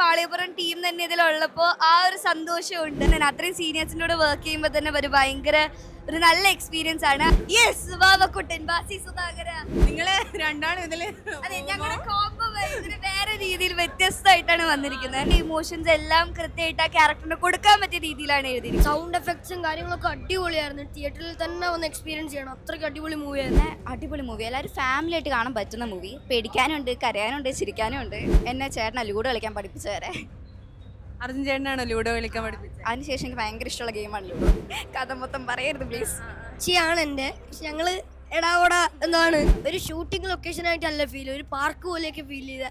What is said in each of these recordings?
Malikappuram team തന്നെ ഇതിലുള്ളപ്പോൾ ആ ഒരു സന്തോഷമുണ്ട്. ഞാൻ അത്രയും സീനിയേഴ്സിന്റെ കൂടെ വർക്ക് ചെയ്യുമ്പോൾ തന്നെ ഒരു ഭയങ്കര ഒരു നല്ല എക്സ്പീരിയൻസ് ആണ്. യെസ് വാവക്കുട്ടൻ ബാസി സുധാകര. നിങ്ങൾ രണ്ടാണ് ഇതിൽ അതെ ഞങ്ങളുടെ കോമ്പോ വേറെ രീതിയിൽ വ്യത്യസ്തമായിട്ടാണ് വന്നിരിക്കുന്നത്. ഇമോഷൻസ് എല്ലാം കൃത്യമായിട്ട് ആ ക്യാരക്ടറിന് കൊടുക്കാൻ പറ്റിയ രീതിയിലാണ് എഴുതിയിരിക്കുന്നത്. സൗണ്ട് എഫക്ട്സും കാര്യങ്ങളൊക്കെ അടിപൊളിയായിരുന്നു. തിയേറ്ററിൽ തന്നെ വന്ന് എക്സ്പീരിയൻസ് ചെയ്യണം. അത്രയ്ക്ക് അടിപൊളി മൂവി മൂവിയായിരുന്നു അടിപൊളി മൂവി എല്ലാവരും ഫാമിലി ആയിട്ട് കാണാൻ പറ്റുന്ന മൂവി പേടിക്കാനുണ്ട് കരയാനുണ്ട് ചിരിക്കാനും ഉണ്ട് എന്നെ ചേട്ടൻ ലൂഡോ കളിക്കാൻ പഠിപ്പിച്ചു വരെ അർജുൻ ചേട്ടനാണോ ലൂഡോ കളിക്കാൻ പഠിപ്പിച്ചത് അതിനുശേഷം എനിക്ക് ഭയങ്കര ഇഷ്ടമുള്ള ഗെയിമാണ് ലൂഡോ. കഥ മൊത്തം പറയരുത് പ്ലീസ് ചിയാണ് എന്റെ പക്ഷെ ഞങ്ങൾ എടാവട എന്താണ്? ഒരു ഷൂട്ടിംഗ് ലൊക്കേഷൻ ആയിട്ടല്ല ഫീൽ ഒരു പാർക്ക് പോലെയൊക്കെ ഫീൽ ചെയ്ത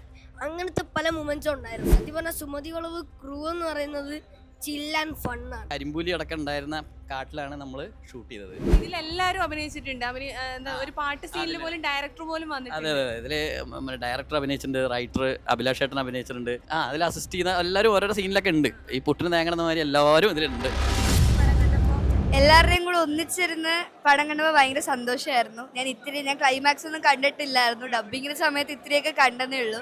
അങ്ങനത്തെ പല മൊമെന്റ്സും ഉണ്ടായിരുന്നു. സത്യം പറഞ്ഞാൽ സുമതി വളവ് ക്രൂ എന്ന് പറയുന്നത് ചിൽ ഫണ്ണാണ് കരിമ്പൂലി അടക്കം ഉണ്ടായിരുന്ന കാട്ടിലാണ് നമ്മൾ ഷൂട്ട് ചെയ്തത്. ഇതിലെല്ലാരും അഭിനയിച്ചിട്ടുണ്ട്. എന്താ ഒരു പാട്ട് സീനിൽ പോലും ഡയറക്ടർ പോലും അതെ വന്നിട്ടുണ്ട് അതെ. ഇതിൽ ഡയറക്ടർ അഭിനയിച്ചിട്ടുണ്ട് റൈറ്റർ അഭിലാഷ് ഏട്ടൻ അഭിനയിച്ചിട്ടുണ്ട്. ആ അതിൽ അസിസ്റ്റ് ചെയ്യുന്ന എല്ലാവരും ഓരോ സീനിലൊക്കെ ഉണ്ട്. ഈ പുട്ടിന് തേങ്ങണ മാതിരി എല്ലാവരും ഇതിലുണ്ട്. എല്ലാവരുടെയും കൂടെ ഒന്നിച്ചിരുന്ന് പടം കണ്ടപ്പോൾ ഭയങ്കര സന്തോഷമായിരുന്നു ഞാൻ ഇത്തിരി ഞാൻ ക്ലൈമാക്സ് ഒന്നും കണ്ടിട്ടില്ലായിരുന്നു. ഡബിങ്ങിന് സമയത്ത് ഇത്തിരിയൊക്കെ കണ്ടെന്നേ ഉള്ളൂ.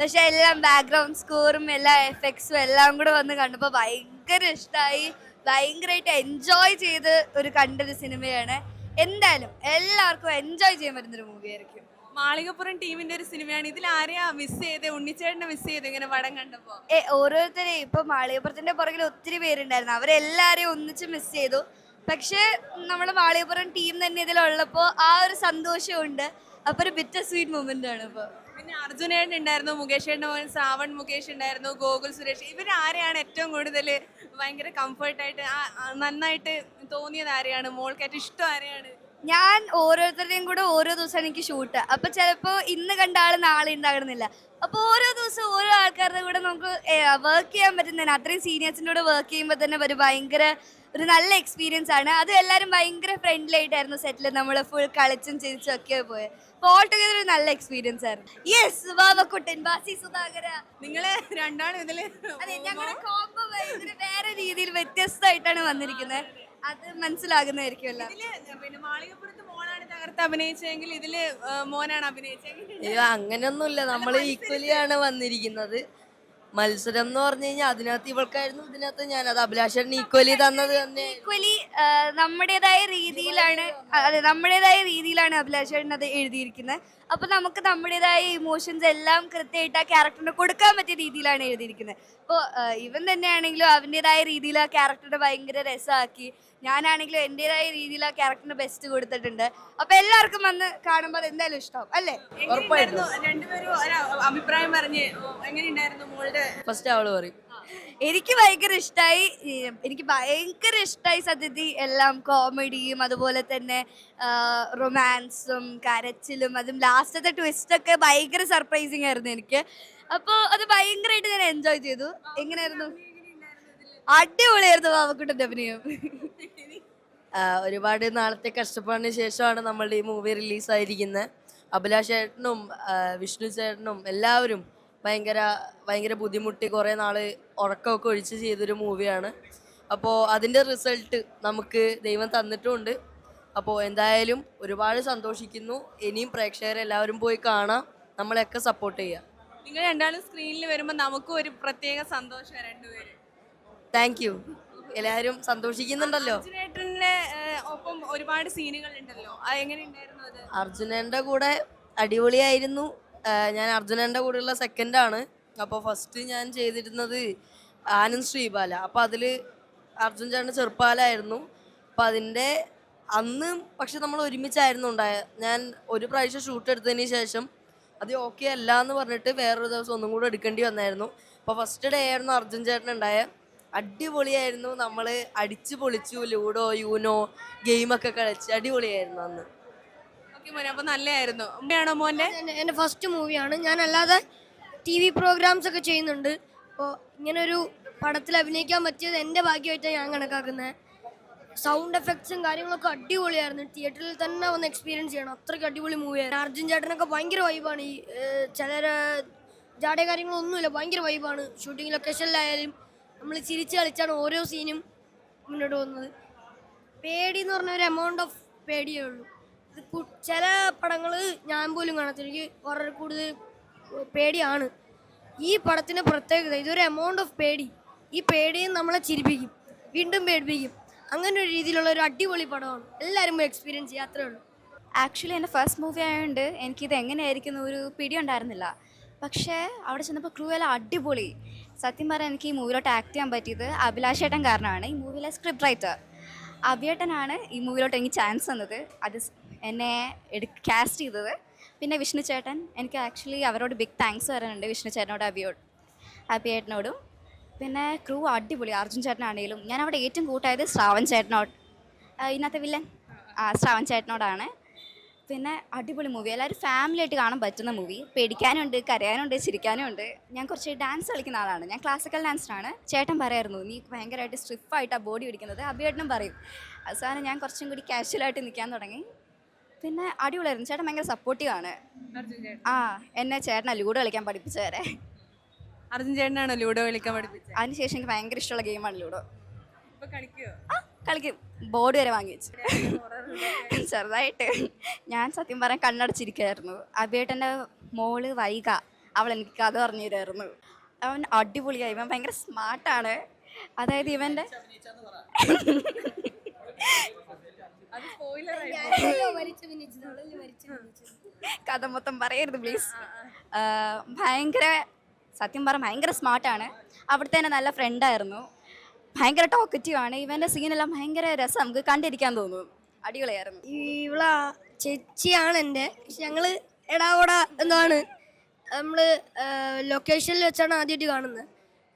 പക്ഷെ എല്ലാം ബാക്ക്ഗ്രൗണ്ട് സ്കോറും എല്ലാ എഫക്ട്സും എല്ലാം കൂടെ വന്ന് കണ്ടപ്പോൾ ഭയങ്കര ഇഷ്ടമായി ഭയങ്കരമായിട്ട് എൻജോയ് ചെയ്ത് ഒരു കണ്ടൊരു സിനിമയാണ്. എന്തായാലും എല്ലാവർക്കും എൻജോയ് ചെയ്യാൻ പറ്റുന്നൊരു മൂവി ആയിരിക്കും. മാളികപ്പുറം ടീമിന്റെ ഒരു സിനിമയാണ്. ഇതിൽ ആരെയാ മിസ് ചെയ്ത്? ഉണ്ണിച്ചേട്ടനെ മിസ് ചെയ്ത്? ഇങ്ങനെ പടം കണ്ടപ്പോ. ഏ ഓരോരുത്തരെ ഇപ്പൊ മാളികപ്പുറത്തിന്റെ പുറകിൽ ഒത്തിരി പേരുണ്ടായിരുന്നു. അവരെല്ലാരെയും ഒന്നിച്ച് മിസ് ചെയ്തു. പക്ഷേ നമ്മുടെ മാളികപ്പുറം ടീം തന്നെ ഇതിലുള്ളപ്പോൾ ആ ഒരു സന്തോഷമുണ്ട് അപ്പൊ ഒരു ബിറ്റർ സ്വീറ്റ് മൊമെന്റ് ആണ് ഇപ്പൊ. പിന്നെ അർജുനേട്ടൻ ഉണ്ടായിരുന്നു മുകേഷ് മോൻ ശ്രാവൺ മുകേഷ് ഉണ്ടായിരുന്നു ഗോകുൽ സുരേഷ്. ഇവരാരെയാണ് ഏറ്റവും കൂടുതൽ ഭയങ്കര കംഫർട്ടായിട്ട് നന്നായിട്ട് തോന്നിയത് ആരെയാണ്? മോൾക്ക് ഏറ്റവും ഇഷ്ടം ആരെയാണ്? ഞാൻ ഓരോരുത്തരുടെയും കൂടെ ഓരോ ദിവസം എനിക്ക് ഷൂട്ട് അപ്പൊ ചിലപ്പോ ഇന്ന് കണ്ട ആൾ നാളെ ഉണ്ടാകണമെന്നില്ല അപ്പൊ ഓരോ ദിവസം ഓരോ ആൾക്കാരുടെ കൂടെ നമുക്ക് വർക്ക് ചെയ്യാൻ പറ്റുന്നതിന് അത്രയും സീനിയേഴ്സിന്റെ കൂടെ വർക്ക് ചെയ്യുമ്പോൾ തന്നെ ഒരു ഭയങ്കര ഒരു നല്ല എക്സ്പീരിയൻസ് ആണ്. അത് എല്ലാവരും ഭയങ്കര ഫ്രണ്ട്ലി ആയിട്ടായിരുന്നു സെറ്റിൽ നമ്മൾ ഫുൾ കളിച്ചും ചിരിച്ചും ഒക്കെ പോയത് അപ്പോൾ ഓൾ ടുഗദർ ഒരു നല്ല എക്സ്പീരിയൻസ് ആയിരുന്നു. യെസ് വാവക്കുട്ടൻ ബാസി സുധാകര. നിങ്ങൾ രണ്ടാണ് ഇതിൽ അതെ ഞങ്ങളുടെ കോമ്പ് വേറെ രീതിയിൽ വ്യത്യസ്തമായിട്ടാണ് വന്നിരിക്കുന്നത് അത് മനസ്സിലാകുന്നതായിരിക്കുമല്ലോ ഇതിൽ പിന്നെ മാളികപ്പുറത്ത് മോനാണ് തകർത്ത് അഭിനയിച്ചെങ്കിൽ ഇതിൽ മോനാണ് അഭിനയിച്ചെങ്കിൽ അയ്യോ അങ്ങനെയൊന്നുമില്ല. നമ്മൾ ഈക്വലി ആണ് വന്നിരിക്കുന്നത്. മത്സരം എന്ന് പറഞ്ഞു കഴിഞ്ഞാൽ അതിനകത്ത് ഇവൾക്കായിരുന്നു ഇതിനകത്ത് ഞാൻ അത് അഭിലാഷൻ ഈക്വലി തന്നത് തന്നെ ഈക്വലി നമ്മുടേതായ രീതിയിലാണ് അതെ നമ്മുടേതായ രീതിയിലാണ് അഭിലാഷൻ അത് എഴുതിയിരിക്കുന്നത്. അപ്പൊ നമുക്ക് നമ്മുടേതായ ഇമോഷൻസ് എല്ലാം കൃത്യമായിട്ട് ആ ക്യാരക്ടറിന് കൊടുക്കാൻ പറ്റിയ രീതിയിലാണ് എഴുതിയിരിക്കുന്നത്. അപ്പോൾ ഇവൻ തന്നെയാണെങ്കിലും അവന്റെതായ രീതിയിൽ ആ ക്യാരക്ടറിനെ ഭയങ്കര രസമാക്കി ഞാനാണെങ്കിലും എന്റെതായ രീതിയിൽ ആ ക്യാരക്ടറിന് ബെസ്റ്റ് കൊടുത്തിട്ടുണ്ട്. അപ്പൊ എല്ലാവർക്കും വന്ന് കാണുമ്പോൾ അത് എന്തായാലും ഇഷ്ടമാവും അല്ലേ? രണ്ടുപേരും അഭിപ്രായം പറഞ്ഞ് എങ്ങനെയുണ്ടായിരുന്നു മോളുടെ ഫസ്റ്റ് അവൾ പറയും. എനിക്ക് ഭയങ്കര ഇഷ്ടമായി എനിക്ക് ഭയങ്കര ഇഷ്ടമായി സത്യത്തി എല്ലാം കോമഡിയും അതുപോലെ തന്നെ റൊമാൻസും കരച്ചിലും അതും ലാസ്റ്റത്തെ ട്വിസ്റ്റൊക്കെ ഭയങ്കര സർപ്രൈസിങ് ആയിരുന്നു എനിക്ക്. അപ്പോൾ അത് ഭയങ്കരമായിട്ട് ഞാൻ എൻജോയ് ചെയ്തു. എങ്ങനെയായിരുന്നു? അടിപൊളിയായിരുന്നു ബാബക്കുട്ടന്റെ അഭിനയം. ഒരുപാട് നാളത്തെ കഷ്ടപ്പാടിന് ശേഷമാണ് നമ്മളുടെ ഈ മൂവി റിലീസായിരിക്കുന്നത് അഭിലാഷ് ചേട്ടനും വിഷ്ണു ചേട്ടനും എല്ലാവരും ഭയങ്കര ഭയങ്കര ബുദ്ധിമുട്ടി കുറേ നാൾ ഉറക്കമൊക്കെ ഒഴിച്ച് ചെയ്തൊരു മൂവിയാണ്. അപ്പോൾ അതിന്റെ റിസൾട്ട് നമുക്ക് ദൈവം തന്നിട്ടുമുണ്ട് അപ്പോൾ എന്തായാലും ഒരുപാട് സന്തോഷിക്കുന്നു. ഇനിയും പ്രേക്ഷകരെല്ലാവരും പോയി കാണാം. നമ്മളെയൊക്കെ സപ്പോർട്ട് ചെയ്യുക നിങ്ങൾ രണ്ടാളും സ്ക്രീനിൽ വരുമ്പോൾ നമുക്കും ഒരു പ്രത്യേക സന്തോഷം രണ്ടുപേരും താങ്ക് യു എല്ലാവരും സന്തോഷിക്കുന്നുണ്ടല്ലോ. ഒപ്പം ഒരുപാട് സീനുകൾ ഉണ്ടല്ലോ. അത് എങ്ങനെയുണ്ടായിരുന്നു അത്? അർജുനന്റെ കൂടെ അടിപൊളിയായിരുന്നു. ഞാൻ അർജുനന്റെ കൂടെയുള്ള സെക്കൻഡ് ആണ് അപ്പോൾ ഫസ്റ്റ് ഞാൻ ചെയ്തിരുന്നത് ആനന്ദ് ശ്രീബാല. അപ്പോൾ അതിൽ അർജുൻ ചേട്ടൻ ചെറുപ്പാലായിരുന്നു. അപ്പോൾ അതിന്റെ അന്ന് പക്ഷെ നമ്മൾ ഒരുമിച്ചായിരുന്നു ഉണ്ടായ ഞാൻ ഒരു പ്രാവശ്യം ഷൂട്ട് എടുത്തതിന് ശേഷം അത് ഓക്കെ അല്ല എന്ന് പറഞ്ഞിട്ട് വേറൊരു ദിവസം ഒന്നും കൂടെ എടുക്കേണ്ടി വന്നായിരുന്നു. അപ്പോൾ ഫസ്റ്റ് ഡേ ആയിരുന്നു അർജുൻ ചേട്ടൻ ഉണ്ടായ. അടിപൊളിയായിരുന്നു നമ്മൾ അടിച്ചു പൊളിച്ചു ലൂഡോ യൂനോ ഗെയിമൊക്കെ കളിച്ച് അടിപൊളിയായിരുന്നു അന്ന്. മോനെ ഫസ്റ്റ് മൂവിയാണ് ഞാൻ അല്ലാതെ ടി വി പ്രോഗ്രാംസ് ഒക്കെ ചെയ്യുന്നുണ്ട്. അപ്പോൾ ഒരു പടത്തിൽ അഭിനയിക്കാൻ പറ്റിയത് എന്റെ ഭാഗ്യമായിട്ടാണ് ഞാൻ കണക്കാക്കുന്നത്. സൗണ്ട് എഫക്ട്സും കാര്യങ്ങളൊക്കെ അടിപൊളിയായിരുന്നു. തിയേറ്ററിൽ തന്നെ വന്ന് എക്സ്പീരിയൻസ് ചെയ്യണം. അത്രയ്ക്ക് അടിപൊളി മൂവിയായിരുന്നു അർജുൻ ചേട്ടനൊക്കെ ഭയങ്കര വൈബാണ് ഈ ചിലർ ജാട കാര്യങ്ങളൊന്നുമില്ല. ഭയങ്കര വൈബാണ് ഷൂട്ടിംഗ് ലൊക്കേഷനിലായാലും നമ്മൾ ചിരിച്ച് കളിച്ചാണ് ഓരോ സീനും മുന്നോട്ട് പോകുന്നത്. പേടി എന്ന് പറഞ്ഞ ഒരു എമൗണ്ട് ഓഫ് പേടിയേ ഉള്ളൂ. ചില പടങ്ങൾ ഞാൻ പോലും കാണത്തില്ല. എനിക്ക് ഹൊറർ കൂടുതൽ പേടിയാണ്. ഈ പടത്തിന്റെ പ്രത്യേകത ഇതൊരു എമൗണ്ട് ഓഫ് പേടി. ഈ പേടിയും നമ്മളെ ചിരിപ്പിക്കും. വീണ്ടും പേടിപ്പിക്കും. അങ്ങനെ ഒരു രീതിയിലുള്ള ഒരു അടിപൊളി പടമാണ്. എല്ലാവരും എക്സ്പീരിയൻസ് ചെയ്യുക അത്രേ ഉള്ളൂ. ആക്ച്വലി എന്റെ ഫസ്റ്റ് മൂവി ആയതുകൊണ്ട് എനിക്കിത് എങ്ങനെയായിരിക്കും ഒരു പിടി ഉണ്ടായിരുന്നില്ല. പക്ഷേ അവിടെ ചെന്നപ്പോൾ ക്രൂ എല്ലാം അടിപൊളി. സത്യം പറയാൻ എനിക്ക് ഈ മൂവിയിലോട്ട് ആക്ട് ചെയ്യാൻ പറ്റിയത് അഭിലാഷേട്ടൻ കാരണമാണ് ഈ മൂവിയിലെ സ്ക്രിപ്റ്റ് റൈറ്റർ അഭിയേട്ടനാണ് ഈ മൂവിയിലോട്ട് എനിക്ക് ചാൻസ് തന്നത്. അത് എന്നെ കാസ്റ്റ് ചെയ്തത്. പിന്നെ വിഷ്ണു ചേട്ടൻ എനിക്ക് ആക്ച്വലി അവരോട് ബിഗ് താങ്ക്സ് പറയാനുണ്ട് വിഷ്ണു ചേട്ടനോട് അബിയോട് ഹാപ്പി അഭിയേട്ടനോടും പിന്നെ ക്രൂ അടിപൊളി. അർജുൻ ചേട്ടനാണെങ്കിലും ഞാൻ അവിടെ ഏറ്റവും കൂട്ടായത് ശ്രാവൺ ചേട്ടനോട് ഇന്നത്തെ വില്ലൻ ആ ശ്രാവൺ ചേട്ടനോടാണ്. പിന്നെ അടിപൊളി മൂവി എല്ലാവരും ഫാമിലി ആയിട്ട് കാണാൻ പറ്റുന്ന മൂവി പേടിക്കാനുണ്ട് കരയാനുണ്ട് ചിരിക്കാനുണ്ട്. ഞാൻ കുറച്ച് ഡാൻസ് കളിക്കുന്ന ആളാണ്. ഞാൻ ക്ലാസിക്കൽ ഡാൻസറാണ് ചേട്ടൻ പറയായിരുന്നു നീ ഭയങ്കരമായിട്ട് സ്ട്രിപ്പായിട്ടാണ് ബോഡി പിടിക്കുന്നത്. അഭിയേട്ടനും പറയും. അവസാനം ഞാൻ കുറച്ചും കൂടി കാഷ്വലായിട്ട് നിൽക്കാൻ തുടങ്ങി. പിന്നെ അടിപൊളിയായിരുന്നു. ചേട്ടൻ ഭയങ്കര സപ്പോർട്ടീവ് ആണ്. ആ എന്നെ ചേട്ടനാ ലൂഡോ കളിക്കാൻ പഠിപ്പിച്ചു വരെ അർജുൻ ചേട്ടനാണോ ലൂഡോ കളിക്കാൻ പഠിപ്പിച്ചത് അതിനുശേഷം എനിക്ക് ഭയങ്കര ഇഷ്ടമുള്ള ഗെയിമാണ് ലൂഡോ ആ കളിക്കും. ബോർഡ് വരെ വാങ്ങി വെച്ചു. ചെറുതായിട്ട്. ഞാൻ സത്യം പറയാൻ കണ്ണടച്ചിരിക്കുകയായിരുന്നു അബിയേട്ടന്റെ മോൾ വൈക. അവൾ എനിക്ക് കഥ പറഞ്ഞു തരുമായിരുന്നു അവൻ അടിപൊളിയായി. ഇവൻ ഭയങ്കര സ്മാർട്ടാണ് അതായത് ഇവന്റെ കഥ മൊത്തം പറയരുത് പ്ലീസ് ഭയങ്കര സത്യം പറ ഭയങ്കര സ്മാർട്ടാണ് അവിടുത്തെ തന്നെ നല്ല ഫ്രണ്ടായിരുന്നു ഭയങ്കര ടോക്കറ്റീവ് ആണ്. ഇവന്റെ സീനെല്ലാം ഭയങ്കര രസം. നമുക്ക് കണ്ടിരിക്കാൻ തോന്നുന്നു അടിപൊളിയായിരുന്നു. ഇവള ചേച്ചിയാണ് എന്റെ പക്ഷെ ഞങ്ങൾ എടാവോട എന്താണ് നമ്മൾ ലൊക്കേഷനിൽ വെച്ചാണ് ആദ്യമായിട്ട് കാണുന്നത്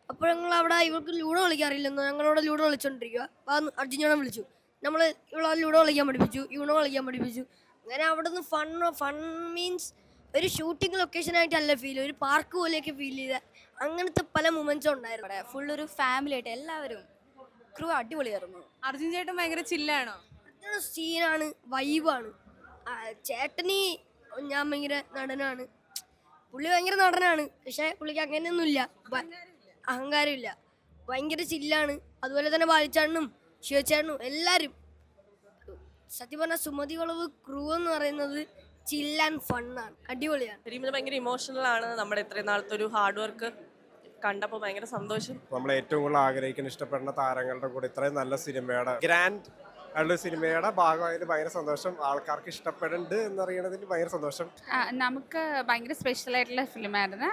അപ്പോൾ ഞങ്ങൾ അവിടെ ഇവൾക്ക് ലൂഡോ കളിക്കാൻ അറിയില്ലെന്നോ. ഞങ്ങളോട് ലൂഡോ കളിച്ചോണ്ടിരിക്കുക അപ്പം അർജുനോടെ വിളിച്ചു. നമ്മൾ ഇവിടെ ലുഡോ കളിക്കാൻ പഠിപ്പിച്ചു യൂണോ കളിക്കാൻ പഠിപ്പിച്ചു. അങ്ങനെ അവിടെ നിന്ന് ഫൺ ഫൺ മീൻസ് ഒരു ഷൂട്ടിംഗ് ലൊക്കേഷൻ ആയിട്ടല്ല ഫീൽ ഒരു പാർക്ക് പോലെയൊക്കെ ഫീൽ ചെയ്ത അങ്ങനത്തെ പല മൊമെന്റ്സും ഉണ്ടായിരുന്നു. അവിടെ ഫുൾ ഒരു ഫാമിലി ആയിട്ട് എല്ലാവരും ക്രൂ അടിപൊളിയായിരുന്നു അർജുൻ ചേട്ടൻ ഭയങ്കര ചില്ലാണോ? സീനാണ് വൈബാണ് ചേട്ടനി ഞാൻ ഭയങ്കര നടനാണ്. പുള്ളി ഭയങ്കര നടനാണ് പക്ഷെ പുള്ളിക്ക് അങ്ങനെയൊന്നുമില്ല. അഹങ്കാരമില്ല. ഭയങ്കര ചില്ലാണ്. അതുപോലെ തന്നെ ബാലിച്ചാണ്ണും ശിവചേട്ടനും എല്ലാവരും സത്യം പറഞ്ഞാൽ സുമതി വളവ് ക്രൂ എന്ന് പറയുന്നത് ചില്ലാൻ ഫണ്ണാണ് അടിപൊളിയാണ്. ശരിക്കും ഭയങ്കര ഇമോഷണൽ ആണ്. നമ്മുടെ ഇത്രയും നാളത്തെ ഒരു ഹാർഡ് വർക്ക് കണ്ടപ്പോൾ ഭയങ്കര സന്തോഷം. നമ്മൾ ഏറ്റവും കൂടുതൽ ആഗ്രഹിക്കുന്ന ഇഷ്ടപ്പെടുന്ന താരങ്ങളുടെ കൂടെ ഇത്രയും നല്ല സിനിമയുടെ ഗ്രാൻഡ് ആയിട്ടുള്ള സിനിമയുടെ ഭാഗമായതിൽ ഭയങ്കര സന്തോഷം. ആൾക്കാർക്ക് ഇഷ്ടപ്പെടുന്നുണ്ട് എന്നറിയണതിൽ ഭയങ്കര സന്തോഷം. ആ, നമുക്ക് ഭയങ്കര സ്പെഷ്യൽ ആയിട്ടുള്ള ഫിലിമായിരുന്നു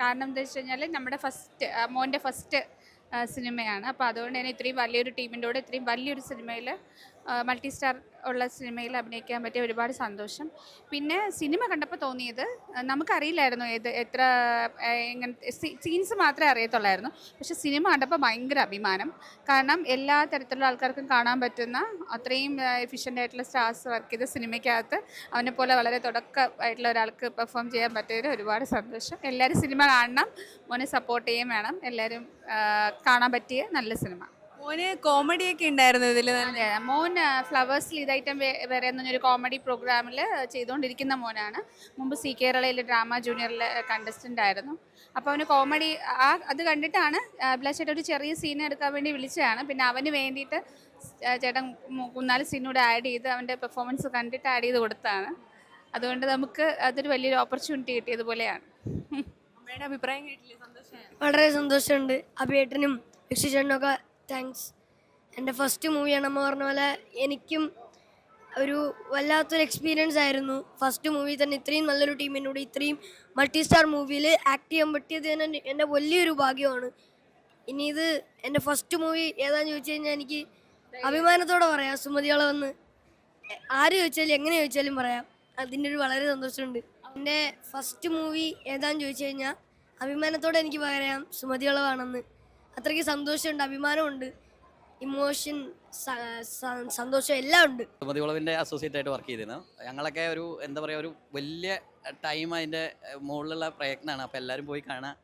കാരണം എന്താ വെച്ച് കഴിഞ്ഞാൽ നമ്മുടെ ഫസ്റ്റ് മോന്റെ ഫസ്റ്റ് സിനിമയാണ്. അപ്പോൾ അതുകൊണ്ട് തന്നെ ഇത്രയും വലിയൊരു ടീമിന്റെ കൂടെ ഇത്രയും വലിയൊരു സിനിമയിൽ മൾട്ടി സ്റ്റാർ ഉള്ള സിനിമയിൽ അഭിനയിക്കാൻ പറ്റിയ ഒരുപാട് സന്തോഷം. പിന്നെ സിനിമ കണ്ടപ്പോൾ തോന്നിയത് നമുക്കറിയില്ലായിരുന്നു ഏത് എത്ര എങ്ങനെ സീൻസ് മാത്രമേ അറിയത്തുള്ളായിരുന്നു. പക്ഷെ സിനിമ കണ്ടപ്പോൾ ഭയങ്കര അഭിമാനം. കാരണം എല്ലാ തരത്തിലുള്ള ആൾക്കാർക്കും കാണാൻ പറ്റുന്ന അത്രയും എഫിഷ്യന്റ് ആയിട്ടുള്ള സ്റ്റാർസ് വർക്ക് ചെയ്ത സിനിമയ്ക്കകത്ത് അവനെ പോലെ വളരെ തുടക്കമായിട്ടുള്ള ഒരാൾക്ക് പെർഫോം ചെയ്യാൻ പറ്റിയതിൽ ഒരുപാട് സന്തോഷം. എല്ലാവരും സിനിമ കാണണം മോനെ സപ്പോർട്ട് ചെയ്യുകയും വേണം. എല്ലാവരും കാണാൻ പറ്റിയ നല്ല സിനിമ. മോന് കോമഡി ഒക്കെ ഉണ്ടായിരുന്നു ഇതിൽ അതെ മോൻ ഫ്ലവേഴ്സിൽ ഇതായിട്ടും വേറെ എന്നൊരു കോമഡി പ്രോഗ്രാമിൽ ചെയ്തുകൊണ്ടിരിക്കുന്ന മോനാണ്. മുമ്പ് സി കേരളയിൽ ഡ്രാമ ജൂനിയറിൽ കണ്ടസ്റ്റന്റ് ആയിരുന്നു. അപ്പോൾ അവന് കോമഡി ആ അത് കണ്ടിട്ടാണ് അഭിലാഷേട്ടൻ ഒരു ചെറിയ സീൻ എടുക്കാൻ വേണ്ടി വിളിച്ചതാണ്. പിന്നെ അവന് വേണ്ടിയിട്ട് ചേട്ടൻ മൂന്നാൽ സീനൂടെ ആഡ് ചെയ്ത് അവന്റെ പെർഫോമൻസ് കണ്ടിട്ട് ആഡ് ചെയ്ത് കൊടുത്താണ്. അതുകൊണ്ട് നമുക്ക് അതൊരു വലിയൊരു ഓപ്പർച്യൂണിറ്റി കിട്ടിയതുപോലെയാണ് അഭിപ്രായം കേട്ടില്ലേ? സന്തോഷം വളരെ സന്തോഷമുണ്ട്. അഭിയേട്ടനും യക്ഷിചേട്ടനൊക്കെ താങ്ക്സ് എന്റെ ഫസ്റ്റ് മൂവിയാണ് അമ്മ പറഞ്ഞ പോലെ എനിക്കും ഒരു വല്ലാത്തൊരു എക്സ്പീരിയൻസ് ആയിരുന്നു. ഫസ്റ്റ് മൂവി തന്നെ ഇത്രയും നല്ലൊരു ടീമിനോട് ഇത്രയും മൾട്ടി സ്റ്റാർ മൂവിയിൽ ആക്ട് ചെയ്യാൻ പറ്റിയത് തന്നെ എന്റെ വലിയൊരു ഭാഗ്യമാണ്. ഇനി ഇത് എന്റെ ഫസ്റ്റ് മൂവി ഏതാന്ന് ചോദിച്ചു കഴിഞ്ഞാൽ എനിക്ക് അഭിമാനത്തോടെ പറയാം. സുമതിയോളവെന്ന് ആര് ചോദിച്ചാലും എങ്ങനെ ചോദിച്ചാലും പറയാം. അതിന്റെ ഒരു വളരെ സന്തോഷമുണ്ട്. എന്റെ ഫസ്റ്റ് മൂവി ഏതാന്ന് ചോദിച്ചു കഴിഞ്ഞാൽ അഭിമാനത്തോടെ എനിക്ക് പറയാം സുമതിയോളവാണെന്ന് അത്രയ്ക്ക് സന്തോഷമുണ്ട് അഭിമാനമുണ്ട്. ഇമോഷൻ സന്തോഷം എല്ലാം ഉണ്ട്. സുമതി വളവിന്റെ അസോസിയേറ്റ് ആയിട്ട് വർക്ക് ചെയ്തിരുന്നു. ഞങ്ങളൊക്കെ ഒരു എന്താ പറയുക ഒരു വലിയ ടൈം അതിന്റെ മുകളിലുള്ള പ്രയത്നമാണ്. അപ്പോൾ എല്ലാവരും പോയി കാണാൻ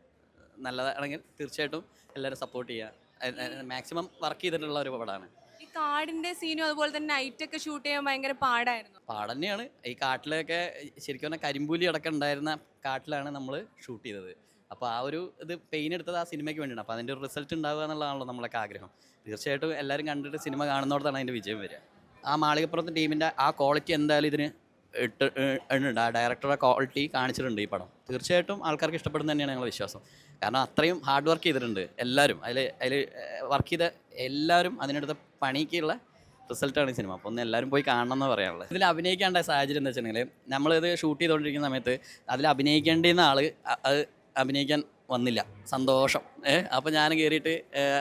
നല്ലതാണെങ്കിൽ തീർച്ചയായിട്ടും എല്ലാവരും സപ്പോർട്ട് ചെയ്യുക മാക്സിമം വർക്ക് ചെയ്തിട്ടുള്ള ഒരു പടമാണ് ഈ കാടിന്റെ സീനും അതുപോലെ തന്നെ നൈറ്റ് ഒക്കെ ഷൂട്ട് ചെയ്യാൻ ഭയങ്കര പാടായിരുന്നു. പാട് തന്നെയാണ്. ഈ കാട്ടിലൊക്കെ ശരിക്കും പറഞ്ഞാൽ കരിമ്പൂലി അടക്കം ഉണ്ടായിരുന്ന കാട്ടിലാണ് നമ്മൾ ഷൂട്ട് ചെയ്തത്. അപ്പോൾ ആ ഒരു ഇത് പെയിൻ എടുത്തത് ആ സിനിമയ്ക്ക് വേണ്ടിയാണ്. അപ്പോൾ അതിന്റെ ഒരു റിസൾട്ട് ഉണ്ടാവുക എന്നുള്ളതാണല്ലോ നമ്മളൊക്കെ ആഗ്രഹം. തീർച്ചയായിട്ടും എല്ലാവരും കണ്ടിട്ട് സിനിമ കാണുന്നോടത്താണ് അതിന്റെ വിജയം വരിക. ആ മാളികപ്പുറത്ത് ടീമിന്റെ ആ ക്വാളിറ്റി എന്തായാലും ഇതിന് ഇട്ട് ഉണ്ട് ആ ഡയറക്ടറുടെ ക്വാളിറ്റി കാണിച്ചിട്ടുണ്ട് ഈ പടം. തീർച്ചയായിട്ടും ആൾക്കാർക്ക് ഇഷ്ടപ്പെടുന്ന തന്നെയാണ് ഞങ്ങളുടെ വിശ്വാസം. കാരണം അത്രയും ഹാർഡ് വർക്ക് ചെയ്തിട്ടുണ്ട് എല്ലാവരും. അതിൽ അതിൽ വർക്ക് ചെയ്ത എല്ലാവരും അതിനെടുത്ത പണിക്കുള്ള റിസൾട്ടാണ് ഈ സിനിമ അപ്പോൾ ഒന്ന് എല്ലാവരും പോയി കാണണം എന്ന് പറയാനുള്ളത്. ഇതിൽ അഭിനയിക്കേണ്ട സാഹചര്യം എന്താ വെച്ചിട്ടുണ്ടെങ്കിൽ നമ്മളിത് ഷൂട്ട് ചെയ്തുകൊണ്ടിരിക്കുന്ന സമയത്ത് അതിൽ അഭിനയിക്കേണ്ടിയിരുന്ന ആൾ അത് അഭിനയിക്കാൻ വന്നില്ല. സന്തോഷം. ഏ അപ്പോൾ ഞാൻ കയറിയിട്ട്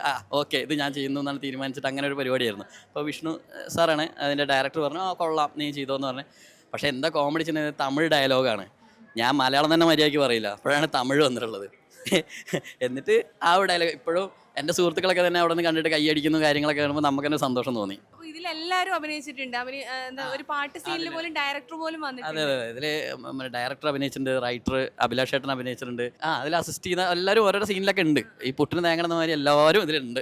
ആ ഓക്കെ ഇത് ഞാൻ ചെയ്യുന്നു എന്നാണ് തീരുമാനിച്ചിട്ട് അങ്ങനെ ഒരു പരിപാടിയായിരുന്നു. അപ്പോൾ വിഷ്ണു സാറാണ് അതിന്റെ ഡയറക്ടർ പറഞ്ഞു ആ കൊള്ളാം നീ ചെയ്തോ എന്ന് പറഞ്ഞു. പക്ഷേ എന്താ കോമഡി ചെയ്യുന്നത്? തമിഴ് ഡയലോഗാണ്. ഞാൻ മലയാളം തന്നെ മര്യാദയ്ക്ക് പറയില്ല. അപ്പോഴാണ് തമിഴ് വന്നിട്ടുള്ളത്. എന്നിട്ട് ആ ഇവിടെ ഡയലോഗ് ഇപ്പോഴും എന്റെ സുഹൃത്തുക്കളൊക്കെ തന്നെ അവിടെ നിന്ന് കണ്ടിട്ട് കൈയടിക്കുന്ന കാര്യങ്ങളൊക്കെ കാണുമ്പോൾ നമുക്ക് തന്നെ സന്തോഷം തോന്നി. ഇതിലെല്ലാവരും അഭിനയിച്ചിട്ടുണ്ട്. എന്താ ഒരു പാട്ട് സീനിൽ പോലും ഡയറക്ടർ പോലും വന്നിട്ടുണ്ട്. അതെ അതെ ഇതിൽ ഡയറക്ടർ അഭിനയിച്ചിട്ടുണ്ട് റൈറ്റർ അഭിലാഷ് ഏട്ടൻ അഭിനയിച്ചിട്ടുണ്ട്. ആ അതിൽ അസിസ്റ്റ് ചെയ്യുന്ന എല്ലാവരും ഓരോരോ സീനിലൊക്കെ ഉണ്ട്. ഈ പുട്ടിന് തേങ്ങണ മാതിരി എല്ലാവരും ഇതിലുണ്ട്.